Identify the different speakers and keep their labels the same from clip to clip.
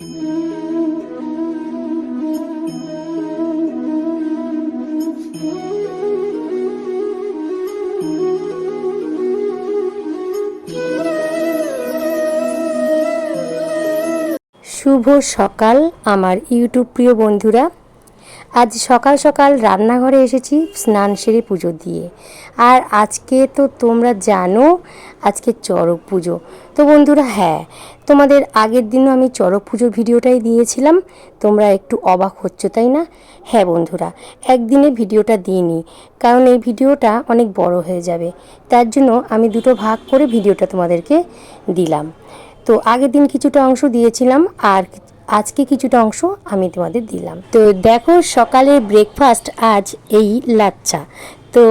Speaker 1: শুভ সকাল আমার ইউটিউব প্রিয় বন্ধুরা। আজ সকাল সকাল রান্নাঘরে এসেছি স্নান সেরে পুজো দিয়ে। আর আজকে তো তোমরা জানো, আজকে চড়ক পুজো। তো বন্ধুরা হ্যাঁ তোমাদের আগের দিনও আমি চড়ক পুজোর ভিডিওটাই দিয়েছিলাম। তোমরা একটু অবাক হচ্ছ, তাই না? হ্যাঁ বন্ধুরা, একদিনে ভিডিওটা দিইনি কারণ এই ভিডিওটা অনেক বড় হয়ে যাবে। তার জন্য আমি দুটো ভাগ করে ভিডিওটা তোমাদেরকে দিলাম। তো আগের দিন কিছুটা অংশ দিয়েছিলাম, আর আজকে কিছুটা অংশ আমি তোমাদের দিলাম। তো দেখো সকালে ব্রেকফাস্ট আজ এই লাচ্চা তো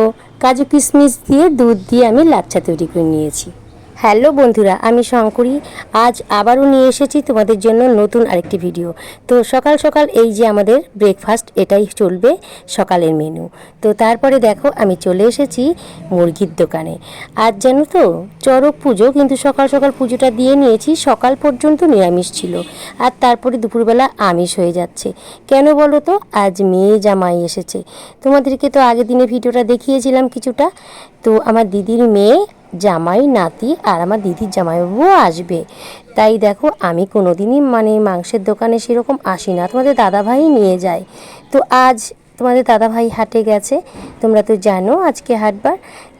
Speaker 1: কাজু কিশমিশ দিয়ে দুধ দিয়ে আমি লাচ্চা তৈরি করে নিয়েছি। হ্যালো বন্ধুরা, আমি শঙ্করী। আজ আবারও নিয়ে এসেছি তোমাদের জন্য নতুন আরেকটি ভিডিও তো সকাল সকাল এই যে আমাদের ব্রেকফাস্ট এটাই চলবে সকালের মেনু তো তারপরে দেখো, আমি চলে এসেছি মুরগির দোকানে। আজ জানো তো, চড়ক পুজো কিন্তু সকাল সকাল পুজোটা দিয়ে নিয়েছি, সকাল পর্যন্ত নিরামিষ ছিল। আর তারপরে দুপুরবেলা আমিষ হয়ে যাচ্ছে। কেন বলো তো, আজ মেয়ে জামাই এসেছে। তোমাদেরকে তো আগের দিনে ভিডিওটা দেখিয়েছিলাম কিছুটা। তো আমার দিদির মেয়ে জামাই, নাতি আর আমার দিদির জামাইবাবুও আসবে। তাই দেখো, আমি কোনো দিনই মানে মাংসের দোকানে সেরকম আসি না। তোমাদের দাদাভাই নিয়ে যায়। তো আজ তোমাদের দাদাভাই হাটে গেছে। তোমরা তো জানো আজকে হাটবার।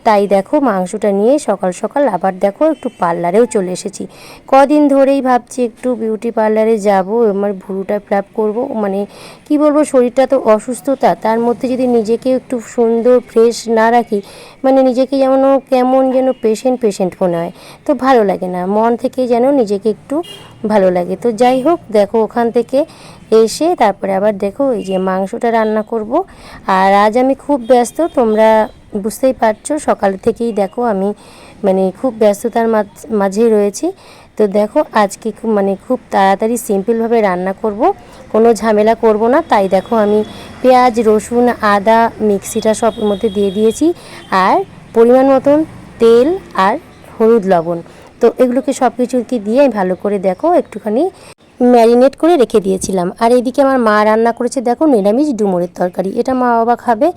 Speaker 1: তাই দেখো মাংসটা নিয়ে সকাল সকাল আবার দেখো একটু পার্লারেও চলে এসেছি। কদিন ধরেই ভাবছি একটু বিউটি পার্লারে যাব, আমার ভুরুটা ফ্ল্যাপ করব মানে কি বলব, শরীরটা তো অসুস্থতা, তার মধ্যে যদি নিজেকে একটু সুন্দর ফ্রেশ না রাখি মানে নিজেকে যেমন কেমন যেন পেশেন্ট পেশেন্ট মনে হয়। তো ভালো লাগে না, মন থেকে যেন নিজেকে একটু ভালো লাগে। তো যাই হোক, দেখো ওখান থেকে এসে তারপরে আবার দেখো এই যে মাংসটা রান্না করব। আর আজ আমি খুব ব্যস্ত, তোমরা বুঝতেই পারছ, সকাল থেকেই দেখো আমি মানে খুব ব্যস্ততার মাঝ- মাঝেই রয়েছি। তো দেখো আজকে খুব মানে খুব তাড়াতাড়ি সিম্পলভাবে রান্না করব, কোনো ঝামেলা করব না। তাই দেখো আমি পেঁয়াজ, রসুন, আদা, মিক্সিটা সব মধ্যে দিয়ে দিয়েছি। আর পরিমাণ মতন তেল আর হলুদ লবণ। তো এগুলোকে সব কিছুকে দিয়ে ভালো করে দেখো, একটুখানি ম্যারিনেট করে রেখে দিয়েছিলাম। আর এইদিকে আমার মা রান্না করেছে, দেখো নিরামিষ ডুমুরের তরকারি। এটা মা বাবা খাবে।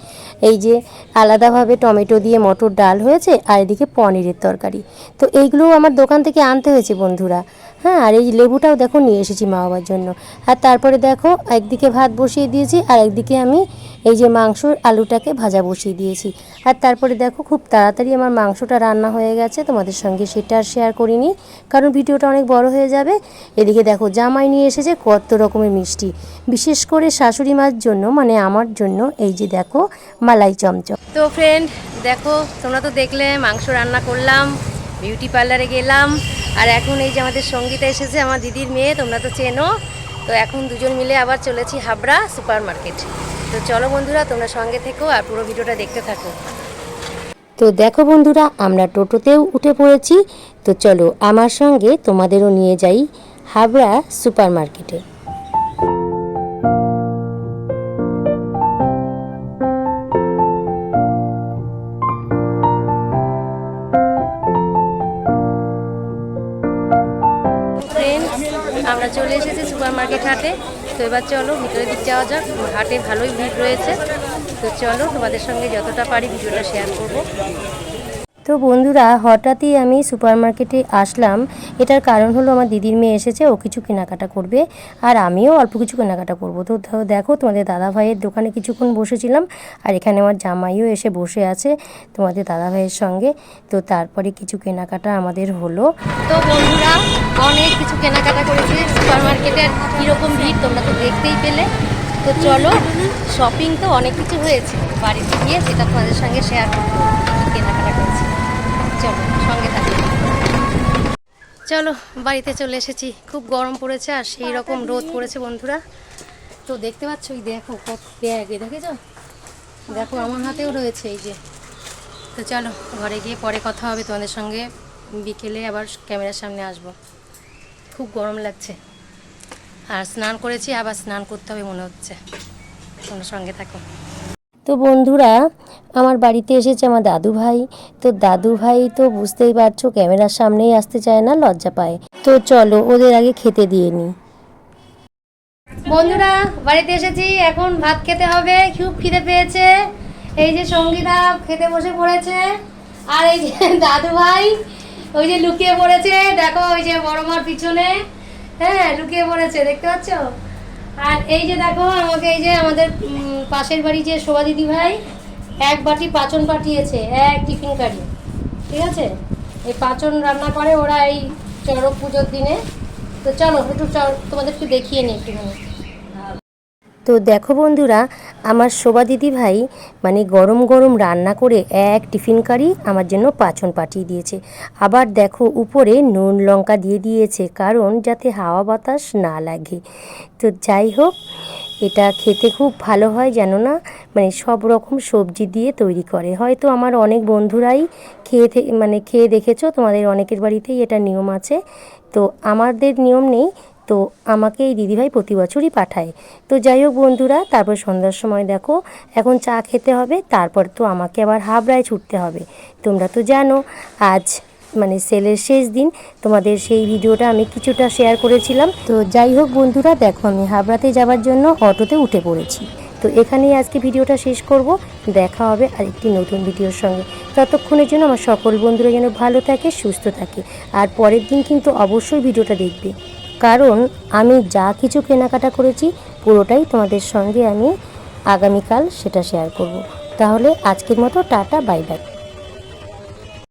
Speaker 1: এই যে আলাদাভাবে টমেটো দিয়ে মটর ডাল হয়েছে, আর এদিকে পনিরের তরকারি। তো এইগুলোও আমার দোকান থেকে আনতে হয়েছে বন্ধুরা। হ্যাঁ আর এই লেবুটাও দেখো নিয়ে এসেছি মা বাবার জন্য। আর তারপরে দেখো, একদিকে ভাত বসিয়ে দিয়েছি, আর একদিকে আমি এই যে মাংসর আলুটাকে ভাজা বসিয়ে দিয়েছি। আর তারপরে দেখো, খুব তাড়াতাড়ি আমার মাংসটা রান্না হয়ে গেছে, তোমাদের সঙ্গে সেটা আর শেয়ার করিনি, কারণ ভিডিওটা অনেক বড় হয়ে যাবে। এদিকে দেখো, জামাই নিয়ে এসেছে কত রকমের মিষ্টি। বিশেষ করে শাশুড়ি মার জন্য মানে আমার জন্য, এই যে দেখো, মালাই চমচম।
Speaker 2: তো ফ্রেন্ড দেখো, তোমরা তো দেখলে, মাংস রান্না করলাম বিউটি পার্লারে গেলাম আর এখন এই যে আমাদের সঙ্গীতা এসেছে, আমার দিদির মেয়ে, তোমরা তো চেনো। তো এখন দুজন মিলে আবার চলেছি হাবড়া সুপার মার্কেট তো চলো বন্ধুরা, তোমরা সঙ্গে থেকো আর পুরো ভিডিওটা দেখতে থাকো।
Speaker 1: তো দেখো বন্ধুরা, আমরা টোটোতেও উঠে পড়েছি। তো চলো আমার সঙ্গে তোমাদেরও নিয়ে যাই হাবড়া সুপার মার্কেটে
Speaker 2: আমরা চলে এসেছি সুপার মার্কেট হাটে। তো এবার চলো, ভিতরের দিক যাওয়া যাক। হাটে ভালোই ভিড় রয়েছে। তো চলো তোমাদের সঙ্গে যতটা পারি ভিডিওটা শেয়ার করব।
Speaker 1: তো বন্ধুরা, হঠাৎই আমি সুপার মার্কেটে আসলাম। এটার কারণ হলো আমার দিদির মেয়ে এসেছে, ও কিছু কেনাকাটা করবে, আর আমিও অল্প কিছু কেনাকাটা করব। তো দেখো তোমাদের দাদা ভাইয়ের দোকানে কিছুক্ষণ বসেছিলাম, আর এখানে আমার জামাইও এসে বসে আছে তোমাদের দাদা ভাইয়ের সঙ্গে। তো তারপরে কিছু কেনাকাটা আমাদের হলো।
Speaker 2: তো বন্ধুরা, অনেক কিছু কেনাকাটা করেছি। সুপার মার্কেটের কীরকম ভিড় তোমরা তো দেখতেই পেলে। তো চলো শপিং তো অনেক কিছু হয়েছে। বাড়িতে গিয়ে সেটা তোমাদের সঙ্গে শেয়ার করব কেনাকাটা করেছি। চলো সঙ্গে থাকো। চলো বাড়িতে চলে এসেছি। খুব গরম পড়েছে আর সেই রকম রোদ পড়েছে বন্ধুরা। তো দেখতে পাচ্ছ ওই দেখো কত ব্যাগ এ দেখেছ? দেখো আমার হাতেও রয়েছে এই যে। তো চলো ঘরে গিয়ে পরে কথা হবে তোমাদের সঙ্গে। বিকেলে আবার ক্যামেরার সামনে আসব। খুব গরম লাগছে। আর স্নান করেছি আবার স্নান করতে হবে মনে হচ্ছে। তোমার সঙ্গে থাকো।
Speaker 1: তো বন্ধুরা, আমার বাড়িতে এসেছে আমার দাদু ভাই। তো দাদু ভাই তো বুঝতেই পারছ, ক্যামেরার সামনেই আসতে চায় না, লজ্জা পায়। তো চলো, ওদের আগে খেতে দিয়ে নিই
Speaker 2: বন্ধুরা, বাড়িতে এসেছি, এখন ভাত খেতে হবে, খুব খিদে পেয়েছে। এই যে সঙ্গীতা খেতে বসে পড়েছে, আর এই যে দাদু ভাই, ওই যে লুকিয়ে পড়েছে। দেখো, ওই যে বড় মার পিছনে। হ্যাঁ লুকিয়ে পড়েছে, দেখতে পাচ্ছ? আর এই যে দেখো, আমাকে এই যে আমাদের পাশের বাড়ি যে শোভা দিদি ভাই, এক বাটি পাচন পাঠিয়েছে, এক টিফিন কারি। ঠিক আছে? এই পাচন রান্না করে ওরা এই চড়ক পুজোর দিনে। তো চলো, একটু তোমাদের একটু দেখিয়ে নিই একটুখানি।
Speaker 1: তো দেখো বন্ধুরা, আমার শোভা দিদি ভাই মানে গরম গরম রান্না করে এক টিফিন কারি আমার জন্য পাচন পাঠিয়ে দিয়েছে। আবার দেখো উপরে নুন লঙ্কা দিয়ে দিয়েছে কারণ যাতে হাওয়া বাতাস না লাগে। তো যাই হোক, এটা খেতে খুব ভালো হয় যেন না? মানে সব রকম সবজি দিয়ে তৈরি করে। হয়তো আমার অনেক বন্ধুরাই খেয়ে মানে খেয়ে দেখেছ, তোমাদের অনেকের বাড়িতেই এটা নিয়ম আছে। তো আমাদের নিয়ম নেই তো আমাকে এই দিদিভাই প্রতি বছরই পাঠায়। তো যাই হোক বন্ধুরা, তারপর সন্ধ্যার সময় দেখো, এখন চা খেতে হবে, তারপর তো আমাকে আবার হাবড়ায় ছুটতে হবে। তোমরা তো জানো, আজ মানে সেলের শেষ দিন, তোমাদের সেই ভিডিওটা আমি কিছুটা শেয়ার করেছিলাম। তো যাই হোক বন্ধুরা, দেখো আমি হাবড়াতে যাওয়ার জন্য অটোতে উঠে পড়েছি। তো এখানেই আজকে ভিডিওটা শেষ করব। দেখা হবে আরেকটি নতুন ভিডিওর সঙ্গে। ততক্ষণের জন্য আমার সকল বন্ধুরা যেন ভালো থাকে, সুস্থ থাকে। আর পরের দিন কিন্তু অবশ্যই ভিডিওটা দেখবে। কারণ আমি যা কিছু কেনাকাটা করেছি পুরোটাই তোমাদের সঙ্গে আমি আগামীকাল সেটা শেয়ার করব। তাহলে আজকের মতো টাটা বাই বাই